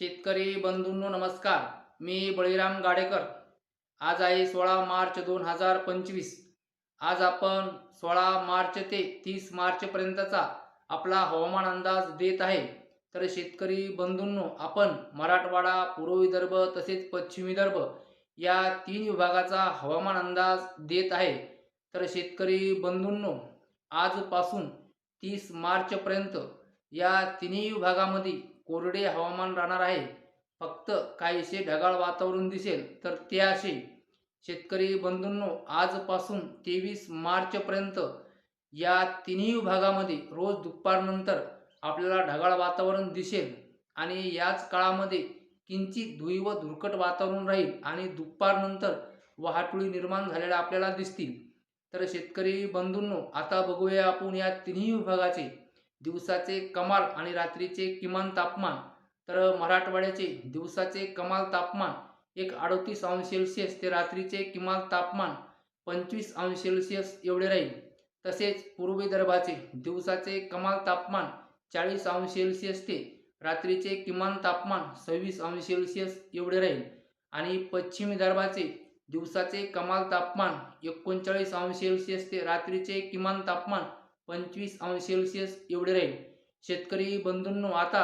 शेतकरी बंधूंनो नमस्कार. मी बळीराम गाडेकर. आज आहे सोळा मार्च दोन हजार पंचवीस. आज आपण सोळा मार्च ते तीस मार्चपर्यंतचा आपला हवामान अंदाज देत आहे. तर शेतकरी बंधूंनो आपण मराठवाडा पूर्व विदर्भ तसेच पश्चिम विदर्भ या तीन विभागाचा हवामान अंदाज देत आहे. तर शेतकरी बंधूंनो आजपासून तीस मार्चपर्यंत या तिन्ही विभागामध्ये कोरडे हवामान राहणार आहे. फक्त काहीसे ढगाळ वातावरण दिसेल तर ते असे शेतकरी बंधूंनो आजपासून तेवीस मार्चपर्यंत या तिन्ही भागामध्ये रोज दुपारनंतर आपल्याला ढगाळ वातावरण दिसेल आणि याच काळामध्ये किंचित धुई व धुरकट वातावरण राहील आणि दुपारनंतर वाहतुळी निर्माण झालेल्या आपल्याला दिसतील. तर शेतकरी बंधूंनो आता बघूया आपण या तिन्ही विभागाचे दिवसाचे कमाल आणि रात्रीचे किमान तापमान तर मराठवाड्याचे दिवसाचे कमाल तापमान एक अडतीस अंश सेल्सिअस ते रात्रीचे किमान तापमान पंचवीस अंश सेल्सिअस एवढे राहील. तसेच पूर्व विदर्भाचे दिवसाचे कमाल तापमान चाळीस अंश सेल्सिअस ते रात्रीचे किमान तापमान सव्वीस अंश सेल्सिअस एवढे राहील. आणि पश्चिम विदर्भाचे दिवसाचे कमाल तापमान एकोणचाळीस अंश सेल्सिअस ते रात्रीचे किमान तापमान पंचवीस अंश सेल्सिअस एवढे राहील. शेतकरी बंधूंनो आता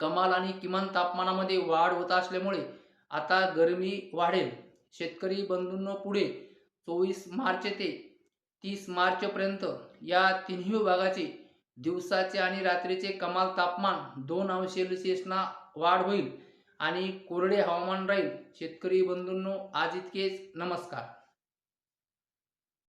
कमाल आणि किमान तापमानामध्ये वाढ होत असल्यामुळे आता गरमी वाढेल. शेतकरी बंधूंनो पुढे चोवीस मार्च ते तीस मार्चपर्यंत या तिन्ही विभागाचे दिवसाचे आणि रात्रीचे कमाल तापमान दोन अंश सेल्सिअसना वाढ होईल आणि कोरडे हवामान राहील. शेतकरी बंधूंनो आज इतकेच. नमस्कार.